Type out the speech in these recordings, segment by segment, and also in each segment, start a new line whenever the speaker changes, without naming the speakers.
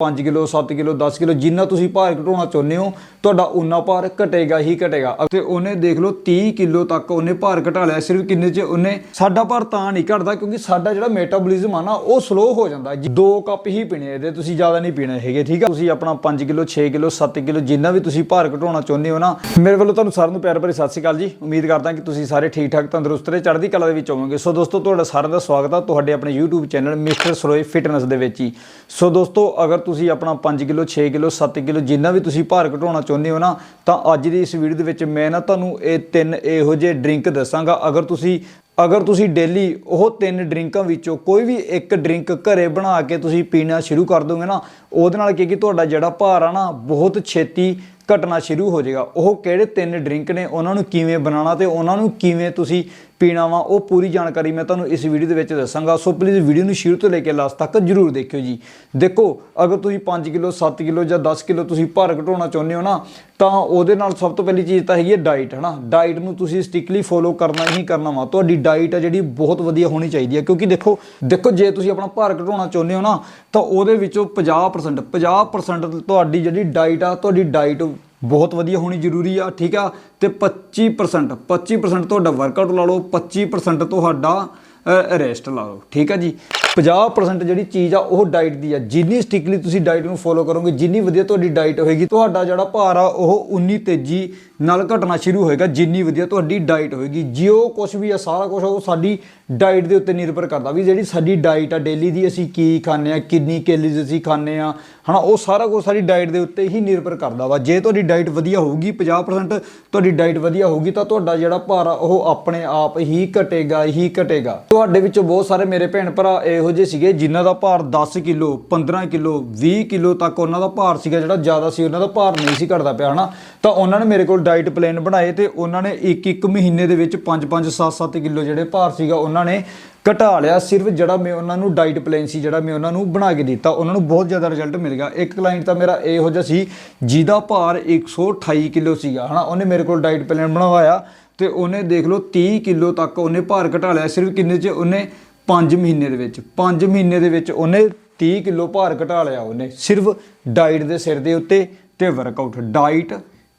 5 kilo 7 kilo 10 kilo, ਜਿੰਨਾ ਤੁਸੀਂ ਭਾਰ ਘਟਾਉਣਾ ਚਾਹੁੰਦੇ ਹੋ, ਤੁਹਾਡਾ ਉਨਾ ਭਾਰ ਘਟੇਗਾ ਹੀ ਘਟੇਗਾ। ਅਤੇ ਉਹਨੇ ਦੇਖ ਲਓ 30 ਕਿਲੋ ਤੱਕ ਉਹਨੇ ਭਾਰ ਘਟਾ ਲਿਆ, ਸਿਰਫ ਕਿੰਨੇ ਚ ਉਹਨੇ, ਸਾਡਾ ਭਾਰ ਤਾਂ ਨਹੀਂ ਘਟਦਾ ਕਿਉਂਕਿ ਸਾਡਾ ਜਿਹੜਾ ਮੈਟਾਬੋਲਿਜ਼ਮ ਆ ਨਾ, ਉਹ ਸਲੋ ਹੋ ਜਾਂਦਾ। ਦੋ ਕੱਪ ਹੀ ਪੀਣੇ ਇਹਦੇ, ਤੁਸੀਂ ਜ਼ਿਆਦਾ ਨਹੀਂ ਪੀਣੇ ਹੈਗੇ, ਠੀਕ ਆ? ਤੁਸੀਂ ਆਪਣਾ 5 ਕਿਲੋ 6 ਕਿਲੋ 7 ਕਿਲੋ, ਜਿੰਨਾ ਵੀ ਤੁਸੀਂ ਭਾਰ ਘਟਾਉਣਾ ਚਾਹੁੰਦੇ ਹੋ ਨਾ, ਮੇਰੇ ਵੱਲੋਂ ਤੁਹਾਨੂੰ ਸਾਰਿਆਂ ਨੂੰ ਪਿਆਰ ਭਰੀ ਸਤਿ ਸ਼੍ਰੀ ਅਕਾਲ ਜੀ। ਉਮੀਦ ਕਰਦਾ ਕਿ ਤੁਸੀਂ ਸਾਰੇ ਠੀਕ ਠਾਕ ਤੰਦਰੁਸਤ ਰਹੇ ਚੜ੍ਹਦੀ ਕਲਾ ਦੇ ਵਿੱਚ ਹੋਵੋਗੇ। ਸੋ ਦੋਸਤੋ, ਤੁਹਾਡਾ ਸਾਰਿਆਂ ਦਾ ਸਵਾਗਤ ਆ ਤੁਹਾਡੇ ਆਪਣੇ YouTube channel mister Saroye fitness ਦੇ ਵਿੱਚ ਹੀ। ਸੋ ਦੋਸਤੋ, ਅਗਰ ਤੁਸੀਂ ਆਪਣਾ 5 ਕਿਲੋ 6 ਕਿਲੋ 7 ਕਿਲੋ ਜਿੰਨਾ ਵੀ ਤੁਸੀਂ ਭਾਰ ਘਟਾਉਣਾ ਚਾਹੁੰਦੇ ਹੋ ਨਾ, ਤਾਂ ਅੱਜ ਦੀ ਇਸ ਵੀਡੀਓ ਦੇ ਵਿੱਚ ਮੈਂ ਨਾ ਤੁਹਾਨੂੰ ਇਹ ਤਿੰਨ ਇਹੋ ਜਿਹੇ ਡਰਿੰਕ ਦੱਸਾਂਗਾ। ਅਗਰ ਤੁਸੀਂ ਅਗਰ ਤੁਸੀਂ ਡੇਲੀ ਉਹ ਤਿੰਨ ਡਰਿੰਕਾਂ ਵਿੱਚੋਂ ਕੋਈ ਵੀ ਇੱਕ ਡਰਿੰਕ ਘਰੇ ਬਣਾ ਕੇ ਤੁਸੀਂ ਪੀਣਾ ਸ਼ੁਰੂ ਕਰ ਦੋਗੇ ਨਾ, ਉਹਦੇ ਨਾਲ ਕੀ ਕੀ ਤੁਹਾਡਾ ਜਿਹੜਾ ਭਾਰ ਆ ਨਾ ਬਹੁਤ ਛੇਤੀ ਘਟਣਾ ਸ਼ੁਰੂ ਹੋ ਜਾਏਗਾ। ਉਹ ਕਿਹੜੇ ਤਿੰਨ ਡਰਿੰਕ ਨੇ, ਉਹਨਾਂ ਨੂੰ ਕਿਵੇਂ ਬਣਾਉਣਾ ਤੇ ਉਹਨਾਂ ਨੂੰ ਕਿਵੇਂ ਤੁਸੀਂ ਪੀਣਾ ਵਾ, ਉਹ ਪੂਰੀ ਜਾਣਕਾਰੀ ਮੈਂ ਤੁਹਾਨੂੰ ਇਸ ਵੀਡੀਓ ਦੇ ਵਿੱਚ ਦੱਸਾਂਗਾ। ਸੋ ਪਲੀਜ਼ ਵੀਡੀਓ ਨੂੰ ਸ਼ੁਰੂ ਤੋਂ ਲੈ ਕੇ ਲਾਸਟ ਤੱਕ ਜਰੂਰ ਦੇਖਿਓ ਜੀ। ਦੇਖੋ, ਅਗਰ ਤੁਸੀਂ 5 ਕਿਲੋ 7 ਕਿਲੋ ਜਾਂ 10 ਕਿਲੋ ਤੁਸੀਂ ਭਾਰ ਘਟਾਉਣਾ ਚਾਹੁੰਦੇ ਹੋ ਨਾ, ਤਾਂ ਉਹਦੇ ਨਾਲ ਸਭ ਤੋਂ ਪਹਿਲੀ ਚੀਜ਼ ਤਾਂ ਹੈਗੀ ਹੈ ਡਾਈਟ ਹਨਾ? ਡਾਈਟ ਨੂੰ ਤੁਸੀਂ ਸਟ੍ਰਿਕਟਲੀ ਫੋਲੋ ਕਰਨਾ ਹੀ ਕਰਨਾ ਵਾ। ਤੁਹਾਡੀ ਡਾਈਟ ਆ ਜਿਹੜੀ ਬਹੁਤ ਵਧੀਆ ਹੋਣੀ ਚਾਹੀਦੀ ਹੈ ਕਿਉਂਕਿ ਦੇਖੋ ਦੇਖੋ ਜੇ ਤੁਸੀਂ ਆਪਣਾ ਭਾਰ ਘਟਾਉਣਾ ਚਾਹੁੰਦੇ ਹੋ ਨਾ, ਤਾਂ ਉਹਦੇ ਵਿੱਚੋਂ 50% 50% ਤੁਹਾਡੀ ਜਿਹੜੀ ਡਾਈਟ ਆ, ਤੁਹਾਡੀ ਡਾਈਟ ਬਹੁਤ ਵਧੀਆ ਹੋਣੀ ਜ਼ਰੂਰੀ ਆ, ਠੀਕ ਆ? ਤੇ 25% 25% ਤੁਹਾਡਾ ਵਰਕਆਊਟ ਲਾ ਲਓ 25% ਤੁਹਾਡਾ ਰੈਸਟ ਲਾ ਲਓ। ਠੀਕ ਆ ਜੀ? 50% ਜਿਹੜੀ ਚੀਜ਼ ਆ, ਉਹ ਡਾਈਟ ਦੀ ਆ। ਜਿੰਨੀ ਸਟ੍ਰਿਕਟਲੀ ਤੁਸੀਂ ਡਾਈਟ ਨੂੰ ਫੋਲੋ ਕਰੋਗੇ, ਜਿੰਨੀ ਵਧੀਆ ਤੁਹਾਡੀ ਡਾਈਟ ਹੋਏਗੀ, ਤੁਹਾਡਾ ਜਿਹੜਾ ਭਾਰ ਆ, ਉਹ ਉਨੀ ਤੇਜ਼ੀ ਨਾਲ ਘਟਣਾ ਸ਼ੁਰੂ ਹੋਏਗਾ, ਜਿੰਨੀ ਵਧੀਆ ਤੁਹਾਡੀ ਡਾਈਟ ਹੋਏਗੀ। ਜਿਉ ਕੁਝ ਵੀ ਆ, ਸਾਰਾ ਕੁਝ ਉਹ ਸਾਡੀ ਡਾਈਟ ਦੇ ਉੱਤੇ ਨਿਰਭਰ ਕਰਦਾ ਵੀ ਜਿਹੜੀ ਸਾਡੀ ਡਾਈਟ ਆ ਡੇਲੀ ਦੀ ਅਸੀਂ ਕੀ ਖਾਂਦੇ ਆ, ਕਿੰਨੀ ਕੈਲਰੀਜ਼ ਅਸੀਂ ਖਾਂਦੇ ਆ, ਹਨਾ, ਉਹ ਸਾਰਾ ਕੁਝ ਸਾਡੀ ਡਾਈਟ ਦੇ ਉੱਤੇ ਹੀ ਨਿਰਭਰ ਕਰਦਾ ਵਾ। ਜੇ ਤੁਹਾਡੀ ਡਾਈਟ ਵਧੀਆ ਹੋਊਗੀ 50% ਤੁਹਾਡੀ ਡਾਈਟ ਵਧੀਆ ਹੋਊਗੀ, ਤਾਂ ਤੁਹਾਡਾ ਜਿਹੜਾ ਭਾਰ ਆ, ਉਹ ਆਪਣੇ ਆਪ ਹੀ ਘਟੇਗਾ ਹੀ ਘਟੇਗਾ। ਤੁਹਾਡੇ ਵਿੱਚੋਂ ਬਹੁਤ ਸਾਰੇ ਮੇਰੇ ਭੈਣ ਭਰਾ ਇਹੋ ਜਿਹੇ ਸੀਗੇ ਜਿਨ੍ਹਾਂ ਦਾ ਭਾਰ 10 ਕਿਲੋ 15 ਕਿਲੋ 20 ਕਿਲੋ ਤੱਕ ਉਹਨਾਂ ਦਾ ਭਾਰ ਸੀਗਾ ਜਿਹੜਾ ਜ਼ਿਆਦਾ ਸੀ, ਉਹਨਾਂ ਦਾ ਭਾਰ ਨਹੀਂ ਸੀ ਘਟਦਾ ਪਿਆ, ਹਨਾ? ਤਾਂ ਉਹਨਾਂ ਨੇ ਮੇਰੇ ਕੋਲ ਡਾਈਟ ਪਲਾਨ ਬਣਾਏ ਤੇ ਉਹਨਾਂ ਨੇ ਇੱਕ ਇੱਕ ਮਹੀਨੇ ਦੇ ਵਿੱਚ 5-5 7-7 ਕਿਲੋ ਜਿਹੜੇ ਭਾਰ ਸੀਗਾ ਉਹਨਾਂ ਨੇ ਘਟਾ ਲਿਆ। ਸਿਰਫ ਜਿਹੜਾ ਮੈਂ ਉਹਨਾਂ ਨੂੰ ਡਾਈਟ ਪਲਾਨ ਸੀ, ਜਿਹੜਾ ਮੈਂ ਉਹਨਾਂ ਨੂੰ ਬਣਾ ਕੇ ਦਿੱਤਾ, ਉਹਨਾਂ ਨੂੰ ਬਹੁਤ ਜ਼ਿਆਦਾ ਰਿਜ਼ਲਟ ਮਿਲ ਗਿਆ। ਇੱਕ ਕਲਾਇੰਟ ਤਾਂ ਮੇਰਾ ਇਹੋ ਜਿਹਾ ਸੀ ਜਿਹਦਾ ਭਾਰ 128 ਕਿਲੋ ਸੀਗਾ, ਹਨਾ? ਉਹਨੇ ਮੇਰੇ ਕੋਲ ਡਾਈਟ ਪਲਾਨ ਬਣਵਾਇਆ। ਤੇ ਉਹਨੇ ਦੇਖ ਲਓ 30 ਕਿਲੋ ਤੱਕ ਉਹਨੇ ਭਾਰ ਘਟਾ ਲਿਆ ਸਿਰਫ ਕਿੰਨੇ ਚ? ਉਹਨੇ 5 ਮਹੀਨੇ ਦੇ ਵਿੱਚ। 5 ਮਹੀਨੇ ਦੇ ਵਿੱਚ ਉਹਨੇ 30 ਕਿਲੋ ਭਾਰ ਘਟਾ ਲਿਆ ਉਹਨੇ। ਸਿਰਫ ਡਾਈਟ ਦੇ ਸਿਰ ਦੇ ਉੱਤੇ ਤੇ ਵਰਕਆਊਟ ਡਾਈਟ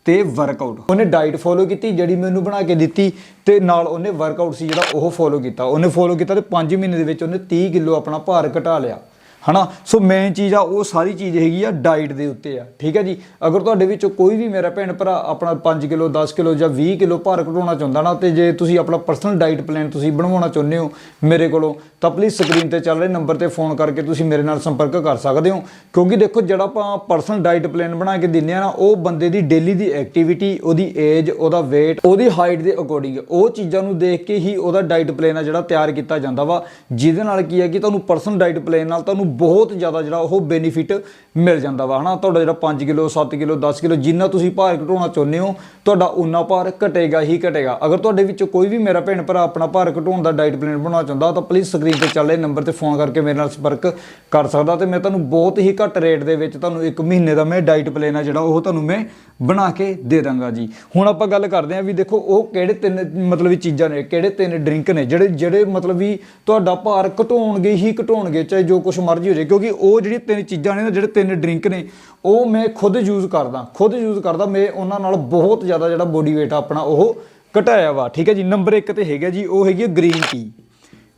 ਤੇ ਵਰਕਆਊਟ ਉਹਨੇ ਡਾਈਟ ਫੋਲੋ ਕੀਤੀ, ਜਿਹੜੀ ਮੈਨੂੰ ਬਣਾ ਕੇ ਦਿੱਤੀ ਤੇ ਨਾਲ ਉਹਨੇ ਵਰਕਆਊਟ ਸੀ ਜਿਹੜਾ ਉਹ ਫੋਲੋ ਕੀਤਾ। ਉਹਨੇ ਫੋਲੋ ਕੀਤਾ ਤੇ 5 ਮਹੀਨੇ ਦੇ ਵਿੱਚ ਉਹਨੇ 30 ਕਿਲੋ ਆਪਣਾ ਭਾਰ ਘਟਾ ਲਿਆ। ਹਨਾ? ਸੋ ਮੇਨ ਚੀਜ਼ ਆ, ਉਹ ਸਾਰੀ ਚੀਜ਼ ਹੈਗੀ ਆ ਡਾਈਟ ਦੇ ਉੱਤੇ ਆ। ਠੀਕ ਹੈ ਜੀ? ਅਗਰ ਤੁਹਾਡੇ ਵਿੱਚੋਂ ਕੋਈ ਵੀ ਮੇਰਾ ਭੈਣ ਭਰਾ ਆਪਣਾ 5 ਕਿਲੋ 10 ਕਿਲੋ ਜਾਂ 20 ਕਿਲੋ ਭਾਰ ਘਟਾਉਣਾ ਚਾਹੁੰਦਾ ਨਾ, ਤੇ ਜੇ ਤੁਸੀਂ ਆਪਣਾ ਪਰਸਨਲ ਡਾਈਟ ਪਲਾਨ ਤੁਸੀਂ ਬਣਵਾਉਣਾ ਚਾਹੁੰਦੇ ਹੋ ਮੇਰੇ ਕੋਲੋਂ, ਤਾਂ ਪਲੀਜ਼ ਸਕਰੀਨ ਤੇ ਚੱਲ ਰਹੇ ਨੰਬਰ ਤੇ ਫੋਨ ਕਰਕੇ ਤੁਸੀਂ ਮੇਰੇ ਨਾਲ ਸੰਪਰਕ ਕਰ ਸਕਦੇ ਹੋ। ਕਿਉਂਕਿ ਦੇਖੋ, ਜਿਹੜਾ ਆਪਾਂ ਪਰਸਨਲ ਡਾਈਟ ਪਲਾਨ ਬਣਾ ਕੇ ਦਿੰਨੇ ਆ ਨਾ, ਉਹ ਬੰਦੇ ਦੀ ਡੇਲੀ ਦੀ ਐਕਟੀਵਿਟੀ ਉਹਦੀ ਏਜ ਉਹਦਾ weight, ਉਹਦੀ ਹਾਈਟ ਦੇ ਅਕੋਰਡਿੰਗ ਉਹ ਚੀਜ਼ਾਂ ਨੂੰ ਦੇਖ ਕੇ ਹੀ ਉਹਦਾ ਡਾਈਟ ਪਲਾਨ ਆ ਜਿਹੜਾ ਤਿਆਰ ਕੀਤਾ ਜਾਂਦਾ ਵਾ। ਜਿਹਦੇ ਨਾਲ ਕੀ ਹੈ ਕਿ ਤੁਹਾਨੂੰ ਪਰਸਨਲ ਡਾਈਟ ਪਲਾਨ ਨਾਲ ਤੁਹਾਨੂੰ ਬਹੁਤ ਜ਼ਿਆਦਾ ਜਿਹੜਾ ਉਹ ਬੈਨੀਫਿਟ ਮਿਲ ਜਾਂਦਾ ਵਾ, ਹਨਾ? ਤੁਹਾਡਾ ਜਿਹੜਾ 5 ਕਿਲੋ 7 ਕਿਲੋ 10 ਕਿਲੋ, ਜਿੰਨਾ ਤੁਸੀਂ ਭਾਰ ਘਟਾਉਣਾ ਚਾਹੁੰਦੇ ਹੋ, ਤੁਹਾਡਾ ਉਨਾ ਭਾਰ ਘਟੇਗਾ ਹੀ ਘਟੇਗਾ। ਅਗਰ ਤੁਹਾਡੇ ਵਿੱਚੋਂ ਕੋਈ ਵੀ ਮੇਰਾ ਭੈਣ ਭਰਾ ਆਪਣਾ ਭਾਰ ਘਟਾਉਣ ਦਾ ਡਾਈਟ ਪਲਾਨ ਬਣਾਉਣਾ ਚਾਹੁੰਦਾ, ਤਾਂ ਪਲੀਜ਼ ਸਕਰੀਨ ਤੇ ਚੱਲ ਰਹੇ ਨੰਬਰ ਤੇ ਫੋਨ ਕਰਕੇ ਮੇਰੇ ਨਾਲ ਸੰਪਰਕ ਕਰ ਸਕਦਾ ਤੇ ਮੈਂ ਤੁਹਾਨੂੰ ਬਹੁਤ ਹੀ ਘੱਟ ਰੇਟ ਦੇ ਵਿੱਚ ਤੁਹਾਨੂੰ ਇੱਕ ਮਹੀਨੇ ਦਾ ਮੈਂ ਡਾਈਟ ਪਲਾਨ ਆ ਜਿਹੜਾ, ਉਹ ਤੁਹਾਨੂੰ ਮੈਂ ਬਣਾ ਕੇ ਦੇ ਦਾਂਗਾ ਜੀ। ਹੁਣ ਆਪਾਂ ਗੱਲ ਕਰਦੇ ਹਾਂ ਵੀ ਦੇਖੋ, ਉਹ ਕਿਹੜੇ ਤਿੰਨ ਮਤਲਬ ਵੀ ਚੀਜ਼ਾਂ ਨੇ, ਕਿਹੜੇ ਤਿੰਨ ਡਰਿੰਕ ਨੇ, ਜਿਹੜੇ ਜਿਹੜੇ ਮਤਲਬ ਵੀ ਤੁਹਾਡਾ ਭਾਰ ਘਟਾਉਣਗੇ ਹੀ ਘਟਾਉਣਗੇ, ਚਾਹੇ ਜੋ ਕੁਝ ਮਰਜ਼ੀ ਹੋ ਜਾਏ, ਕਿਉਂਕਿ ਉਹ ਜਿਹੜੀ ਤਿੰਨ ਚੀਜ਼ਾਂ ਨੇ ਨਾ, ਜਿਹੜੇ ਤਿੰਨ ਡਰਿੰਕ ਨੇ, ਉਹ ਮੈਂ ਖੁਦ ਯੂਜ਼ ਕਰਦਾ, ਖੁਦ ਯੂਜ਼ ਕਰਦਾ, ਮੈਂ ਉਹਨਾਂ ਨਾਲ ਬਹੁਤ ਜ਼ਿਆਦਾ ਜਿਹੜਾ ਬੋਡੀ weight ਆਪਣਾ ਉਹ ਘਟਾਇਆ ਵਾ। ਠੀਕ ਹੈ ਜੀ, ਨੰਬਰ 1 ਤੇ ਹੈਗਾ ਜੀ, ਉਹ ਹੈਗੀ ਗ੍ਰੀਨ ਟੀ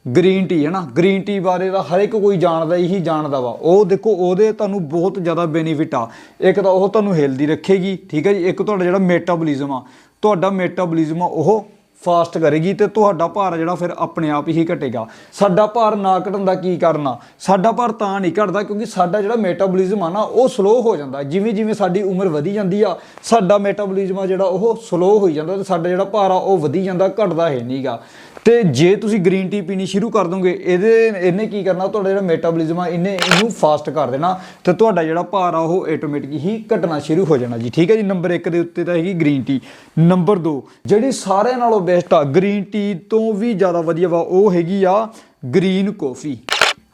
ਗ੍ਰੀਨ ਟੀ ਹੈ ਨਾ, ਗ੍ਰੀਨ ਟੀ ਬਾਰੇ ਤਾਂ ਹਰ ਇੱਕ ਕੋਈ ਜਾਣਦਾ ਹੀ ਜਾਣਦਾ ਵਾ। ਉਹ ਦੇਖੋ, ਉਹਦੇ ਤੁਹਾਨੂੰ ਬਹੁਤ ਜ਼ਿਆਦਾ ਬੈਨੀਫਿਟ ਆ। ਇੱਕ ਤਾਂ ਉਹ ਤੁਹਾਨੂੰ ਹੈਲਦੀ ਰੱਖੇਗੀ, ਠੀਕ ਹੈ ਜੀ? ਇੱਕ ਤੁਹਾਡਾ ਜਿਹੜਾ ਮੈਟਾਬੋਲਿਜ਼ਮ ਆ, ਤੁਹਾਡਾ ਮੈਟਾਬੋਲਿਜ਼ਮ ਆ ਉਹ ਫਾਸਟ ਕਰੇਗੀ ਤੇ ਤੁਹਾਡਾ ਭਾਰ ਜਿਹੜਾ ਫਿਰ ਆਪਣੇ ਆਪ ਹੀ ਘਟੇਗਾ। ਸਾਡਾ ਭਾਰ ਨਾ ਘਟਣ ਦਾ ਕੀ ਕਰਨਾ ਸਾਡਾ ਭਾਰ ਤਾਂ ਨਹੀਂ ਘਟਦਾ ਕਿਉਂਕਿ ਸਾਡਾ ਜਿਹੜਾ ਮੈਟਾਬੋਲਿਜ਼ਮ ਆ ਨਾ, ਉਹ ਸਲੋ ਹੋ ਜਾਂਦਾ। ਜਿਵੇਂ ਜਿਵੇਂ ਸਾਡੀ ਉਮਰ ਵਧੀ ਜਾਂਦੀ ਆ, ਸਾਡਾ ਮੈਟਾਬੋਲਿਜ਼ਮ ਆ ਜਿਹੜਾ ਉਹ ਸਲੋ ਹੋਈ ਜਾਂਦਾ ਤੇ ਸਾਡਾ ਜਿਹੜਾ ਭਾਰ ਆ, ਉਹ ਵਧੀ ਜਾਂਦਾ, ਘਟਦਾ ਹੈ ਨਹੀਂਗਾ ਤੇ ਜੇ ਤੁਸੀਂ ਗ੍ਰੀਨ ਟੀ ਪੀਣੀ ਸ਼ੁਰੂ ਕਰ ਦੋਗੇ, ਇਹਦੇ, ਇਹਨੇ ਕੀ ਕਰਨਾ? ਤੁਹਾਡਾ ਜਿਹੜਾ ਮੈਟਾਬੋਲਿਜ਼ਮ ਆ, ਇਹਨੇ ਇਹਨੂੰ ਫਾਸਟ ਕਰ ਦੇਣਾ ਤੇ ਤੁਹਾਡਾ ਜਿਹੜਾ ਭਾਰ ਆ, ਉਹ ਆਟੋਮੈਟਿਕ ਹੀ ਘਟਣਾ ਸ਼ੁਰੂ ਹੋ ਜਾਣਾ ਜੀ। ਠੀਕ ਹੈ ਜੀ? ਨੰਬਰ 1 ਦੇ ਉੱਤੇ ਤਾਂ ਹੈਗੀ ਗ੍ਰੀਨ ਟੀ ਨੰਬਰ 2 ਜਿਹੜੀ ਸਾਰਿਆਂ ਨਾਲੋਂ ਬੈਸਟ ਆ ਗ੍ਰੀਨ ਟੀ ਤੋਂ ਵੀ ਜ਼ਿਆਦਾ ਵਧੀਆ ਵਾ, ਉਹ ਹੈਗੀ ਆ ਗ੍ਰੀਨ ਕਾਫੀ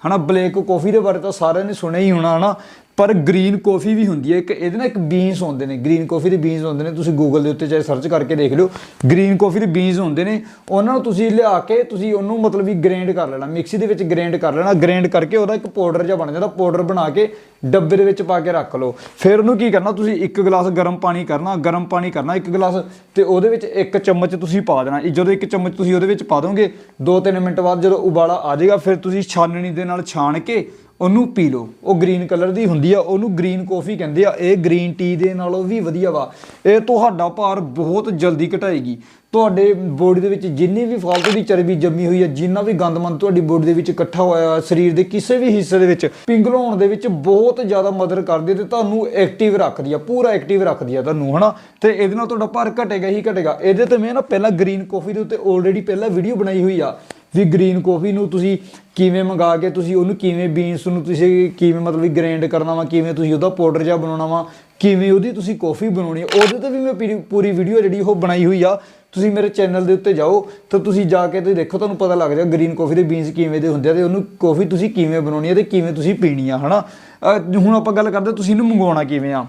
ਹਨਾ ਬਲੈਕ ਕਾਫੀ ਦੇ ਬਾਰੇ ਤਾਂ ਸਾਰਿਆਂ ਨੇ ਸੁਣਿਆ ਹੀ ਹੋਣਾ, ਹਨਾ? ਪਰ ਗ੍ਰੀਨ ਕਾਫੀ ਵੀ ਹੁੰਦੀ ਹੈ। ਇੱਕ ਇਹਦੇ ਨਾਲ ਇੱਕ ਬੀਨਸ ਹੁੰਦੇ ਨੇ। ਗ੍ਰੀਨ ਕਾਫੀ ਦੇ ਬੀਨਸ ਹੁੰਦੇ ਨੇ। ਤੁਸੀਂ ਗੂਗਲ ਦੇ ਉੱਤੇ ਚਾਹੇ ਸਰਚ ਕਰਕੇ ਦੇਖ ਲਿਓ। ਗ੍ਰੀਨ ਕਾਫੀ ਦੇ ਬੀਨਸ ਹੁੰਦੇ ਨੇ। ਉਹਨਾਂ ਨੂੰ ਤੁਸੀਂ ਲਿਆ ਕੇ ਤੁਸੀਂ ਉਹਨੂੰ ਮਤਲਬ ਵੀ ਗ੍ਰੈਂਡ ਕਰ ਲੈਣਾ। ਮਿਕਸੀ ਦੇ ਵਿੱਚ ਗ੍ਰੈਂਡ ਕਰ ਲੈਣਾ। ਗ੍ਰੈਂਡ ਕਰਕੇ ਉਹਦਾ ਇੱਕ ਪਾਊਡਰ ਜਿਹਾ ਬਣ ਜਾਂਦਾ। ਪਾਊਡਰ ਬਣਾ ਕੇ ਡੱਬੇ ਦੇ ਵਿੱਚ ਪਾ ਕੇ ਰੱਖ ਲਓ। ਫਿਰ ਉਹਨੂੰ ਕੀ ਕਰਨਾ? ਤੁਸੀਂ ਇੱਕ ਗਲਾਸ ਗਰਮ ਪਾਣੀ ਕਰਨਾ। ਗਰਮ ਪਾਣੀ ਕਰਨਾ ਇੱਕ ਗਲਾਸ ਤੇ ਉਹਦੇ ਵਿੱਚ ਇੱਕ ਚਮਚ ਤੁਸੀਂ ਪਾ ਦੇਣਾ। ਜਦੋਂ ਇੱਕ ਚਮਚ ਤੁਸੀਂ ਉਹਦੇ ਵਿੱਚ ਪਾ ਦੋਗੇ 2-3 ਮਿੰਟ ਬਾਅਦ ਜਦੋਂ ਉਬਾਲਾ ਆ ਜਾਏਗਾ, ਫਿਰ ਤੁਸੀਂ ਛਾਨਣੀ ਦੇ ਨਾਲ ਛਾਣ ਕੇ ਉਹਨੂੰ ਪੀ ਲਓ। ਉਹ ਗ੍ਰੀਨ ਕਲਰ ਦੀ ਹੁੰਦੀ ਆ, ਉਹਨੂੰ ਗ੍ਰੀਨ ਕਾਫੀ ਕਹਿੰਦੇ ਆ। ਇਹ ਗ੍ਰੀਨ ਟੀ ਦੇ ਨਾਲੋਂ ਵੀ ਵਧੀਆ ਵਾ। ਇਹ ਤੁਹਾਡਾ ਭਾਰ ਬਹੁਤ ਜਲਦੀ ਘਟਾਏਗੀ। ਤੁਹਾਡੇ ਬੋਡੀ ਦੇ ਵਿੱਚ ਜਿੰਨੀ ਵੀ ਫਾਲਤੂ ਦੀ ਚਰਬੀ ਜੰਮੀ ਹੋਈ ਹੈ ਜਿੰਨਾ ਵੀ ਗੰਦਮੰਦ ਤੁਹਾਡੀ ਬੋਡੀ ਦੇ ਵਿੱਚ ਇਕੱਠਾ ਹੋਇਆ ਹੈ ਸਰੀਰ ਦੇ ਕਿਸੇ ਵੀ ਹਿੱਸੇ ਦੇ ਵਿੱਚ ਪਿੰਗਲਾਉਣ ਦੇ ਵਿੱਚ ਬਹੁਤ ਜ਼ਿਆਦਾ ਮਦਦ ਕਰਦੀ ਹੈ ਤੇ ਤੁਹਾਨੂੰ ਐਕਟਿਵ ਰੱਖਦੀ ਆ, ਪੂਰਾ ਐਕਟਿਵ ਰੱਖਦੀ ਆ ਤੁਹਾਨੂੰ, ਹਨਾ? ਤੇ ਇਹਦੇ ਨਾਲ ਤੁਹਾਡਾ ਭਾਰ ਘਟੇਗਾ ਹੀ ਘਟੇਗਾ। ਇਹਦੇ ਤੇ ਮੈਂ ਨਾ ਪਹਿਲਾਂ ਗ੍ਰੀਨ ਕਾਫੀ ਦੇ ਉੱਤੇ ਆਲਰੇਡੀ ਪਹਿਲਾਂ ਵੀਡੀਓ ਬਣਾਈ ਹੋਈ ਆ। ਵੀ ਗ੍ਰੀਨ ਕਾਫੀ ਨੂੰ ਤੁਸੀਂ ਕਿਵੇਂ ਮੰਗਾ ਕੇ ਤੁਸੀਂ ਉਹਨੂੰ ਕਿਵੇਂ ਬੀਨਸ ਨੂੰ ਤੁਸੀਂ ਕਿਵੇਂ ਮਤਲਬ ਵੀ ਗ੍ਰਾਈਂਡ ਕਰਨਾ ਵਾ, ਕਿਵੇਂ ਤੁਸੀਂ ਉਹਦਾ ਪਾਊਡਰ ਜਿਹਾ ਬਣਾਉਣਾ ਵਾ, ਕਿਵੇਂ ਉਹਦੀ ਤੁਸੀਂ ਕਾਫੀ ਬਣਾਉਣੀ ਹੈ ਉਹਦੇ ਤੇ ਵੀ ਮੈਂ ਪੂਰੀ- ਪੂਰੀ ਵੀਡੀਓ ਜਿਹੜੀ ਉਹ ਬਣਾਈ ਹੋਈ ਆ। ਤੁਸੀਂ ਮੇਰੇ ਚੈਨਲ ਦੇ ਉੱਤੇ ਜਾਓ, ਤਾਂ ਤੁਸੀਂ ਜਾ ਕੇ ਤੇ ਦੇਖੋ, ਤੁਹਾਨੂੰ ਪਤਾ ਲੱਗ ਜਾਏਗਾ ਗ੍ਰੀਨ ਕਾਫੀ ਦੇ ਬੀਨਸ ਕਿਵੇਂ ਦੇ ਹੁੰਦੇ ਆ ਤੇ ਉਹਨੂੰ ਕਾਫੀ ਤੁਸੀਂ ਕਿਵੇਂ ਬਣਾਉਣੀ ਹੈ ਤੇ ਕਿਵੇਂ ਤੁਸੀਂ ਪੀਣੀ ਆ, ਹਨਾ? ਅਹ ਹੁਣ ਆਪਾਂ ਗੱਲ ਕਰਦੇ ਤੁਸੀਂ ਇਹਨੂੰ ਮੰਗਵਾਉਣਾ ਕਿਵੇਂ ਆ?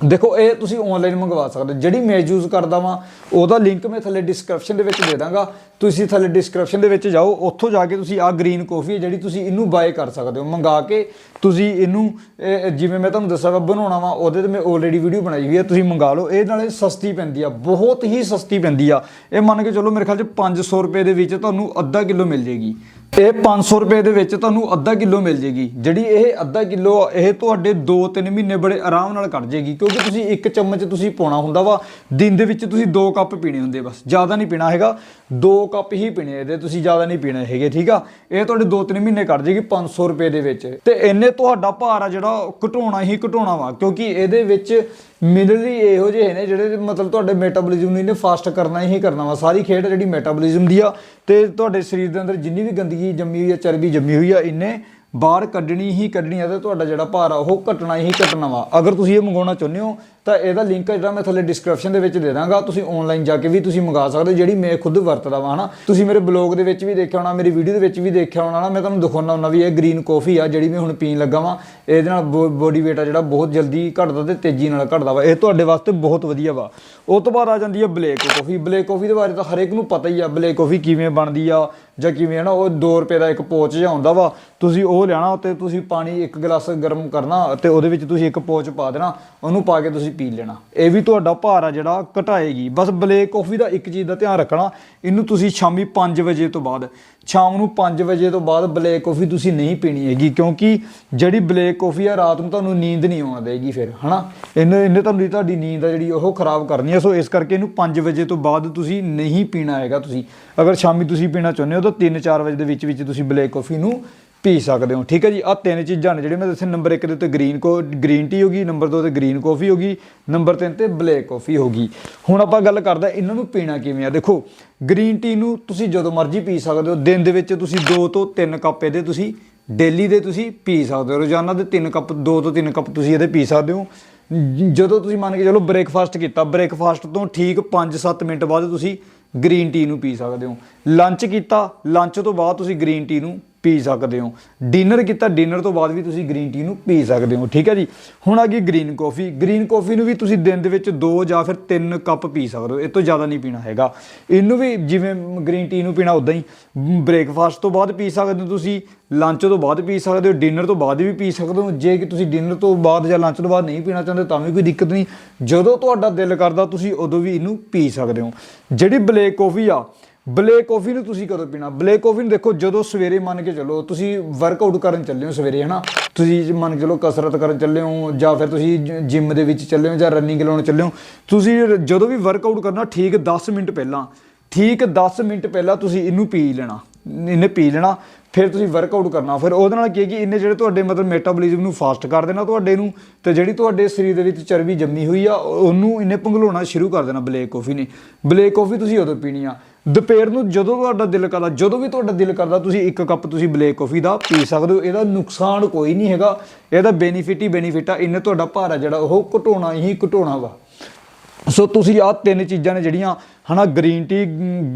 ਦੇਖੋ, ਇਹ ਤੁਸੀਂ ਆਨਲਾਈਨ ਮੰਗਵਾ ਸਕਦੇ ਹੋ। ਜਿਹੜੀ ਮੈਂ ਯੂਜ਼ ਕਰਦਾ ਵਾਂ, ਉਹਦਾ ਲਿੰਕ ਮੈਂ ਥੱਲੇ ਡਿਸਕ੍ਰਿਪਸ਼ਨ ਦੇ ਵਿੱਚ ਦੇ ਦਾਂਗਾ। ਤੁਸੀਂ ਥੱਲੇ ਡਿਸਕ੍ਰਿਪਸ਼ਨ ਦੇ ਵਿੱਚ ਜਾਓ, ਉੱਥੋਂ ਜਾ ਕੇ ਤੁਸੀਂ ਆਹ ਗ੍ਰੀਨ ਕਾਫੀ ਹੈ ਜਿਹੜੀ ਤੁਸੀਂ ਇਹਨੂੰ ਬਾਏ ਕਰ ਸਕਦੇ ਹੋ। ਮੰਗਾ ਕੇ ਤੁਸੀਂ ਇਹਨੂੰ, ਇਹ ਜਿਵੇਂ ਮੈਂ ਤੁਹਾਨੂੰ ਦੱਸਿਆ ਵਾ, ਬਣਾਉਣਾ ਵਾ, ਉਹਦੇ ਤੇ ਮੈਂ ਆਲਰੇਡੀ ਵੀਡੀਓ ਬਣਾਈ ਹੋਈ ਹੈ, ਤੁਸੀਂ ਮੰਗਾ ਲਓ। ਇਹ ਨਾਲੇ ਸਸਤੀ ਪੈਂਦੀ ਆ, ਬਹੁਤ ਹੀ ਸਸਤੀ ਪੈਂਦੀ ਆ। ਇਹ ਮੰਨ ਕੇ ਚਲੋ ਮੇਰੇ ਖਿਆਲ 'ਚ 500 ਰੁਪਏ ਦੇ ਵਿੱਚ ਤੁਹਾਨੂੰ ਅੱਧਾ ਕਿਲੋ ਮਿਲ ਜੇਗੀ। ਇਹ 500 ਰੁਪਏ ਦੇ ਵਿੱਚ ਤੁਹਾਨੂੰ ਅੱਧਾ ਕਿਲੋ ਮਿਲ ਜੇਗੀ। ਜਿਹੜੀ ਇਹ ਅੱਧਾ ਕਿਲੋ ਇਹ ਤੁਹਾਡੇ 2-3 ਮਹੀਨੇ ਬੜੇ ਆਰਾਮ ਨਾਲ ਕੱਢ ਜੇਗੀ, ਕਿਉਂਕਿ ਤੁਸੀਂ ਇੱਕ ਚਮਚ ਤੁਸੀਂ ਪਾਉਣਾ ਹੁੰਦਾ ਵਾ, ਦਿਨ ਦੇ ਵਿੱਚ ਤੁਸੀਂ 2 ਕੱਪ ਪੀਣੇ ਹੁੰਦੇ ਬਸ, ਜ਼ਿਆਦਾ ਨਹੀਂ ਪੀਣਾ ਹੈਗਾ 2 ਕੱਪ ਹੀ ਪੀਣੇ ਇਹਦੇ, ਤੁਸੀਂ ਜ਼ਿਆਦਾ ਨਹੀਂ ਪੀਣੇ ਹੈਗੇ, ਠੀਕ ਆ? ਇਹ ਤੁਹਾਡੇ 2-3 ਮਹੀਨੇ ਕੱਢ ਜੇਗੀ 500 ਰੁਪਏ ਦੇ ਵਿੱਚ। ਤੇ ਇਹਨੇ ਤੁਹਾਡਾ ਭਾਰ ਆ ਜਿਹੜਾ ਉਹ ਘਟਾਉਣਾ ਹੀ ਘਟਾਉਣਾ ਵਾ, ਕਿਉਂਕਿ ਇਹਦੇ ਵਿੱਚ ਮਿਨਰਲ ਇਹੋ ਜਿਹੇ ਨੇ ਜਿਹੜੇ ਮਤਲਬ ਤੁਹਾਡੇ ਮੈਟਾਬੋਲਿਜ਼ਮ ਨੂੰ ਇਹਨੇ ਫਾਸਟ ਕਰਨਾ ਹੀ ਕਰਨਾ ਵਾ। ਸਾਰੀ ਖੇਡ ਜਿਹੜੀ ਮੈਟਾਬੋਲਿਜ਼ਮ ਦੀ ਆ ਤੇ ਤੁਹਾਡੇ ਸਰੀਰ ਦੇ ਅੰਦਰ ਜਿੰਨੀ ਵੀ ਗੰਦਗੀ ਜੰਮੀ ਹੋਈ ਆ, ਚਰਬੀ ਜੰਮੀ ਹੋਈ ਆ ਇਹਨੇ ਬਾਹਰ ਕੱਢਣੀ ਹੀ ਕੱਢਣੀ ਆ ਤੇ ਤੁਹਾਡਾ ਜਿਹੜਾ ਭਾਰ ਆ ਉਹ ਘਟਣਾ ਹੀ ਘਟਣਾ ਵਾ। ਅਗਰ ਤੁਸੀਂ ਇਹ ਮੰਗਾਉਣਾ ਚਾਹੁੰਦੇ ਹੋ, ਤਾਂ ਇਹਦਾ ਲਿੰਕ ਜਿਹੜਾ ਮੈਂ ਥੱਲੇ ਡਿਸਕ੍ਰਿਪਸ਼ਨ ਦੇ ਵਿੱਚ ਦੇ ਦਾਂਗਾ। ਤੁਸੀਂ ਆਨਲਾਈਨ ਜਾ ਕੇ ਵੀ ਤੁਸੀਂ ਮੰਗਾ ਸਕਦੇ ਹੋ, ਜਿਹੜੀ ਮੈਂ ਖੁਦ ਵਰਤਦਾ ਵਾਂ, ਹਨਾ। ਤੁਸੀਂ ਮੇਰੇ ਬਲੌਗ ਦੇ ਵਿੱਚ ਵੀ ਦੇਖਿਆ ਹੋਣਾ, ਮੇਰੀ ਵੀਡੀਓ ਦੇ ਵਿੱਚ ਵੀ ਦੇਖਿਆ ਹੋਣਾ ਨਾ ਮੈਂ ਤੁਹਾਨੂੰ ਦਿਖਾਉਣਾ ਹੁੰਦਾ ਵੀ ਇਹ ਗ੍ਰੀਨ ਕਾਫੀ ਆ, ਜਿਹੜੀ ਮੈਂ ਹੁਣ ਪੀਣ ਲੱਗਾ ਵਾਂ। ਇਹਦੇ ਨਾਲ ਬੋਡੀ weight ਆ ਜਿਹੜਾ ਬਹੁਤ ਜਲਦੀ ਘਟਦਾ ਤੇ ਤੇਜ਼ੀ ਨਾਲ ਘਟਦਾ ਵਾ। ਇਹ ਤੁਹਾਡੇ ਵਾਸਤੇ ਬਹੁਤ ਵਧੀਆ ਵਾ। ਉਹ ਤੋਂ ਬਾਅਦ ਆ ਜਾਂਦੀ ਹੈ ਬਲੈਕ ਕਾਫੀ ਬਲੈਕ ਕਾਫੀ ਦੇ ਬਾਰੇ ਤਾਂ ਹਰੇਕ ਨੂੰ ਪਤਾ ਹੀ ਆ ਬਲੈਕ ਕਾਫੀ ਕਿਵੇਂ ਬਣਦੀ ਆ ਜਾਂ ਕਿਵੇਂ ਹੈ ਨਾ, ਉਹ 2 ਰੁਪਏ ਦਾ ਇੱਕ ਪੋਚ ਜਿਹਾ ਹੁੰਦਾ ਵਾ, ਤੁਸੀਂ ਉਹ ਲੈਣਾ ਤੇ ਤੁਸੀਂ ਪਾਣੀ ਇੱਕ ਗਲਾਸ ਗਰਮ ਕਰਨਾ ਤੇ ਉਹਦੇ ਵਿੱਚ ਤੁਸੀਂ ਇੱਕ ਪੋਚ ਪਾ ਦੇਣਾ, ਉਹਨੂੰ ਪਾ ਕੇ ਤੁਸੀਂ ਪੀ ਲੈਣਾ। ਇਹ ਵੀ ਤੁਹਾਡਾ ਭਾਰ ਆ ਜਿਹੜਾ, ਘਟਾਏਗੀ। ਬਸ ਬਲੈਕ ਕਾਫੀ ਦਾ ਇੱਕ ਚੀਜ਼ ਦਾ ਧਿਆਨ ਰੱਖਣਾ, ਇਹਨੂੰ ਤੁਸੀਂ ਸ਼ਾਮੀ 5 ਵਜੇ ਤੋਂ ਬਾਅਦ, ਸ਼ਾਮ ਨੂੰ 5 ਵਜੇ ਤੋਂ ਬਾਅਦ ਬਲੈਕ ਕਾਫੀ ਤੁਸੀਂ ਨਹੀਂ ਪੀਣੀ ਹੈਗੀ, ਕਿਉਂਕਿ ਜਿਹੜੀ ਬਲੈਕ ਕਾਫੀ ਆ, ਰਾਤ ਨੂੰ ਤੁਹਾਨੂੰ ਨੀਂਦ ਨਹੀਂ ਆਉਣ ਦੇਗੀ ਫਿਰ, ਹਨਾ? ਇਹਨੇ ਇਹਨੇ ਤੁਹਾਨੂੰ ਤੁਹਾਡੀ ਨੀਂਦ ਆ ਜਿਹੜੀ, ਉਹ ਖਰਾਬ ਕਰਨੀ ਹੈ ਸੋ ਇਸ ਕਰਕੇ ਇਹਨੂੰ 5 ਵਜੇ ਤੋਂ ਬਾਅਦ ਤੁਸੀਂ ਨਹੀਂ ਪੀਣਾ ਹੈਗਾ ਤੁਸੀਂ। ਅਗਰ ਸ਼ਾਮੀ ਤੁਸੀਂ ਪੀਣਾ ਚਾਹੁੰਦੇ ਹੋ ਤਾਂ 3-4 ਵਜੇ ਦੇ ਵਿੱਚ ਵਿੱਚ ਤੁਸੀਂ ਬਲੈਕ ਕਾਫੀ ਨੂੰ ਪੀ ਸਕਦੇ ਹੋ। ਠੀਕ ਹੈ ਜੀ? ਆ ਤਿੰਨ ਚੀਜ਼ਾਂ ਨੇ ਜਿਹੜੇ ਮੈਂ ਦੱਸੇ ਨੰਬਰ 1 ਦੇ ਉੱਤੇ ਗ੍ਰੀਨ ਕੋ ਗ੍ਰੀਨ ਟੀ ਹੋਗੀ ਨੰਬਰ 2 ਤੇ ਗ੍ਰੀਨ ਕਾਫੀ ਹੋਗੀ ਨੰਬਰ 3 ਤੇ ਬਲੈਕ ਕਾਫੀ ਹੋਗੀ ਹੁਣ ਆਪਾਂ ਗੱਲ ਕਰਦਾ ਇਹਨਾਂ ਨੂੰ ਪੀਣਾ ਕਿਵੇਂ ਆ। ਦੇਖੋ ਗ੍ਰੀਨ ਟੀ ਨੂੰ ਤੁਸੀਂ ਜਦੋਂ ਮਰਜ਼ੀ ਪੀ ਸਕਦੇ ਹੋ। ਦਿਨ ਦੇ ਵਿੱਚ ਤੁਸੀਂ 2 ਤੋਂ 3 ਕੱਪ ਇਹਦੇ ਤੁਸੀਂ ਡੇਲੀ ਦੇ ਤੁਸੀਂ ਪੀ ਸਕਦੇ ਹੋ। ਰੋਜ਼ਾਨਾ ਦੇ 3 ਕੱਪ 2 ਤੋਂ 3 ਕੱਪ ਤੁਸੀਂ ਇਹਦੇ ਪੀ ਸਕਦੇ ਹੋ। ਜਦੋਂ ਤੁਸੀਂ ਮੰਨ ਕੇ ਚਲੋ ਬ੍ਰੇਕਫਾਸਟ ਕੀਤਾ ਬ੍ਰੇਕਫਾਸਟ ਤੋਂ ਠੀਕ 5-7 ਮਿੰਟ ਬਾਅਦ ਤੁਸੀਂ ਗ੍ਰੀਨ ਟੀ ਨੂੰ ਪੀ ਸਕਦੇ ਹੋ। ਲੰਚ ਕੀਤਾ, ਲੰਚ ਤੋਂ ਬਾਅਦ ਤੁਸੀਂ ਗ੍ਰੀਨ ਟੀ ਨੂੰ ਪੀ ਸਕਦੇ ਹੋ। ਡਿਨਰ ਕੀਤਾ ਡਿਨਰ ਤੋਂ ਬਾਅਦ ਵੀ ਤੁਸੀਂ ਗ੍ਰੀਨ ਟੀ ਨੂੰ ਪੀ ਸਕਦੇ ਹੋ, ਠੀਕ ਹੈ ਜੀ? ਹੁਣ ਆ ਗਈ ਗ੍ਰੀਨ ਕਾਫੀ ਗ੍ਰੀਨ ਕਾਫੀ ਨੂੰ ਵੀ ਤੁਸੀਂ ਦਿਨ ਦੇ ਵਿੱਚ 2 ਜਾਂ ਫਿਰ 3 ਕੱਪ ਪੀ ਸਕਦੇ ਹੋ। ਇਹ ਤੋਂ ਜ਼ਿਆਦਾ ਨਹੀਂ ਪੀਣਾ ਹੈਗਾ। ਇਹਨੂੰ ਵੀ ਜਿਵੇਂ ਗ੍ਰੀਨ ਟੀ ਨੂੰ ਪੀਣਾ ਉਦਾਂ ਹੀ। ਬ੍ਰੇਕਫਾਸਟ ਤੋਂ ਬਾਅਦ ਪੀ ਸਕਦੇ ਹੋ ਤੁਸੀਂ ਲੰਚ ਤੋਂ ਬਾਅਦ ਪੀ ਸਕਦੇ ਹੋ ਡਿਨਰ ਤੋਂ ਬਾਅਦ ਵੀ ਪੀ ਸਕਦੇ ਹੋ। ਜੇ ਕਿ ਤੁਸੀਂ ਡਿਨਰ ਤੋਂ ਬਾਅਦ ਜਾਂ ਲੰਚ ਤੋਂ ਬਾਅਦ ਨਹੀਂ ਪੀਣਾ ਚਾਹੁੰਦੇ, ਤਾਂ ਵੀ ਕੋਈ ਦਿੱਕਤ ਨਹੀਂ। ਜਦੋਂ ਤੁਹਾਡਾ ਦਿਲ ਕਰਦਾ, ਤੁਸੀਂ ਉਦੋਂ ਵੀ ਇਹਨੂੰ ਪੀ ਸਕਦੇ ਹੋ। ਜਿਹੜੀ ਬਲੈਕ ਕਾਫੀ ਆ ਬਲੈਕ ਕਾਫੀ ਨੂੰ ਤੁਸੀਂ ਕਦੋਂ ਪੀਣਾ? ਬਲੈਕ ਕਾਫੀ ਨੂੰ ਦੇਖੋ, ਜਦੋਂ ਸਵੇਰੇ ਮੰਨ ਕੇ ਚੱਲੋ, ਤੁਸੀਂ ਵਰਕਆਊਟ ਕਰਨ ਚੱਲੇ ਹੋ ਸਵੇਰੇ, ਹਨਾ? ਤੁਸੀਂ ਮੰਨ ਕੇ ਚੱਲੋ ਕਸਰਤ ਕਰਨ ਚੱਲੇ ਹੋ, ਜਾਂ ਫਿਰ ਤੁਸੀਂ ਜਿਮ ਦੇ ਵਿੱਚ ਚੱਲੇ ਹੋ, ਜਾਂ ਰਨਿੰਗ ਲਾਉਣ ਚੱਲੇ ਹੋ, ਤੁਸੀਂ ਜਦੋਂ ਵੀ ਵਰਕਆਊਟ ਕਰਨਾ, ਠੀਕ 10 ਮਿੰਟ ਪਹਿਲਾਂ, ਠੀਕ 10 ਮਿੰਟ ਪਹਿਲਾਂ ਤੁਸੀਂ ਇਹਨੂੰ ਪੀ ਲੈਣਾ, ਇਹਨੇ ਪੀ ਲੈਣਾ, ਫਿਰ ਤੁਸੀਂ ਵਰਕਆਊਟ ਕਰਨਾ। ਫਿਰ ਉਹਦੇ ਨਾਲ ਕੀ ਹੈ ਕਿ ਇਹਨੇ ਜਿਹੜੇ ਤੁਹਾਡੇ ਮਤਲਬ ਮੈਟਾਬੋਲਿਜ਼ਮ ਨੂੰ ਫਾਸਟ ਕਰ ਦੇਣਾ ਤੁਹਾਡੇ ਨੂੰ, ਤੇ ਜਿਹੜੀ ਤੁਹਾਡੇ ਸਰੀਰ ਦੇ ਵਿੱਚ ਚਰਬੀ ਜੰਮੀ ਹੋਈ ਆ, ਉਹਨੂੰ ਇਹਨੇ ਭੰਗਲਾਉਣਾ ਸ਼ੁਰੂ ਕਰ ਦੇਣਾ ਬਲੈਕ ਕਾਫੀ ਨੇ। ਬਲੈਕ ਕਾਫੀ ਤੁਸੀਂ ਉਦੋਂ ਪੀਣੀ ਆ। ਦੁਪਹਿਰ ਨੂੰ ਜਦੋਂ ਤੁਹਾਡਾ ਦਿਲ ਕਰਦਾ, ਜਦੋਂ ਵੀ ਤੁਹਾਡਾ ਦਿਲ ਕਰਦਾ, ਤੁਸੀਂ ਇੱਕ ਕੱਪ ਤੁਸੀਂ ਬਲੈਕ ਕਾਫੀ ਦਾ ਪੀ ਸਕਦੇ ਹੋ। ਇਹਦਾ ਨੁਕਸਾਨ ਕੋਈ ਨਹੀਂ ਹੈਗਾ। ਇਹਦਾ ਬੈਨੀਫਿਟ ਹੀ ਬੈਨੀਫਿਟ ਆ। ਇਹਨੇ ਤੁਹਾਡਾ ਭਾਰ ਆ ਜਿਹੜਾ, ਉਹ ਘਟਾਉਣਾ ਹੀ ਘਟਾਉਣਾ ਵਾ। ਸੋ ਤੁਸੀਂ ਆਹ ਤਿੰਨ ਚੀਜ਼ਾਂ ਨੇ ਜਿਹੜੀਆਂ, ਹਨਾ ਗ੍ਰੀਨ ਟੀ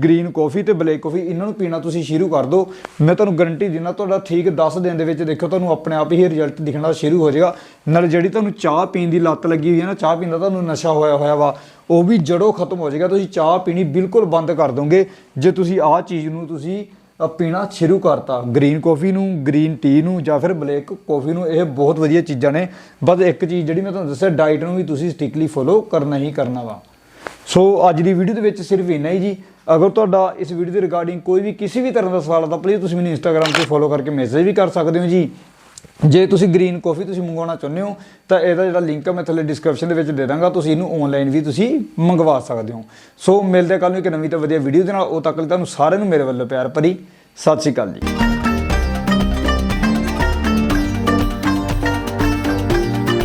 ਗ੍ਰੀਨ ਕਾਫੀ ਤੇ ਬਲੈਕ ਕਾਫੀ ਇਹਨਾਂ ਨੂੰ ਪੀਣਾ ਤੁਸੀਂ ਸ਼ੁਰੂ ਕਰ ਦਿਓ। ਮੈਂ ਤੁਹਾਨੂੰ ਗਾਰੰਟੀ ਦਿੰਦਾ, ਤੁਹਾਡਾ ਠੀਕ 10 ਦਿਨ ਦੇ ਵਿੱਚ ਦੇਖੋ ਤੁਹਾਨੂੰ ਆਪਣੇ ਆਪ ਹੀ ਰਿਜ਼ਲਟ ਦਿਖਣਾ ਸ਼ੁਰੂ ਹੋ ਜਾਏਗਾ। ਨਾਲ ਜਿਹੜੀ ਤੁਹਾਨੂੰ ਚਾਹ ਪੀਣ ਦੀ ਲੱਤ ਲੱਗੀ ਹੋਈ ਹੈ ਨਾ, ਚਾਹ ਪੀਣ ਦਾ ਤੁਹਾਨੂੰ ਨਸ਼ਾ ਹੋਇਆ ਹੋਇਆ ਵਾ, ਉਹ ਵੀ ਜੜੋਂ ਖਤਮ ਹੋ ਜਾਏਗਾ। ਤੁਸੀਂ ਚਾਹ ਪੀਣੀ ਬਿਲਕੁਲ ਬੰਦ ਕਰ ਦੋਗੇ। ਜੇ ਤੁਸੀਂ ਆਹ ਚੀਜ਼ ਨੂੰ ਤੁਸੀਂ ਪੀਣਾ ਸ਼ੁਰੂ ਕਰਤਾ। ਗ੍ਰੀਨ ਕਾਫੀ ਨੂੰ ਗ੍ਰੀਨ ਟੀ ਨੂੰ ਜਾਂ ਫਿਰ ਬਲੈਕ ਕਾਫੀ ਨੂੰ, ਇਹ ਬਹੁਤ ਵਧੀਆ ਚੀਜ਼ਾਂ ਨੇ। ਬਸ ਇੱਕ ਚੀਜ਼ ਜਿਹੜੀ ਮੈਂ ਤੁਹਾਨੂੰ ਦੱਸਿਆ ਡਾਈਟ ਨੂੰ ਵੀ ਤੁਸੀਂ ਸਟ੍ਰਿਕਟਲੀ ਫੋਲੋ ਕਰਨਾ ਹੀ ਕਰਨਾ ਵਾ। ਸੋ ਅੱਜ ਦੀ ਵੀਡੀਓ ਦੇ ਵਿੱਚ ਸਿਰਫ ਇੰਨਾ ਹੀ ਜੀ। ਅਗਰ ਤੁਹਾਡਾ ਇਸ ਵੀਡੀਓ ਦੇ ਰਿਗਾਰਡਿੰਗ ਕੋਈ ਵੀ ਕਿਸੇ ਵੀ ਤਰ੍ਹਾਂ ਦਾ ਸਵਾਲ ਆ ਤਾਂ ਪਲੀਜ਼ ਤੁਸੀਂ ਮੈਨੂੰ ਇੰਸਟਾਗ੍ਰam ਤੇ ਫੋਲੋ ਕਰਕੇ ਮੈਸੇਜ ਵੀ ਕਰ ਸਕਦੇ ਹੋ ਜੀ। ਜੇ ਤੁਸੀਂ ਗ੍ਰੀਨ ਕਾਫੀ ਤੁਸੀਂ ਮੰਗਵਾਉਣਾ ਚਾਹੁੰਦੇ ਹੋ, ਤਾਂ ਇਹਦਾ ਜਿਹੜਾ ਲਿੰਕ ਹੈ ਮੈਂ ਥੱਲੇ ਡਿਸਕ੍ਰਿਪਸ਼ਨ ਦੇ ਵਿੱਚ ਦੇ ਦਾਂਗਾ, ਤੁਸੀਂ ਇਹਨੂੰ ਆਨਲਾਈਨ ਵੀ ਤੁਸੀਂ ਮੰਗਵਾ ਸਕਦੇ ਹੋ। ਸੋ ਮਿਲਦੇ ਕੱਲ ਨੂੰ ਇੱਕ ਨਵੀਂ ਤੇ ਵਧੀਆ ਵੀਡੀਓ ਦੇ ਨਾਲ ਉਹ ਤੱਕ ਲਈ ਤੁਹਾਨੂੰ ਸਾਰਿਆਂ ਨੂੰ ਮੇਰੇ ਵੱਲੋਂ ਪਿਆਰ ਭਰੀ, ਸਤਿ ਸ਼੍ਰੀ ਅਕਾਲ ਜੀ।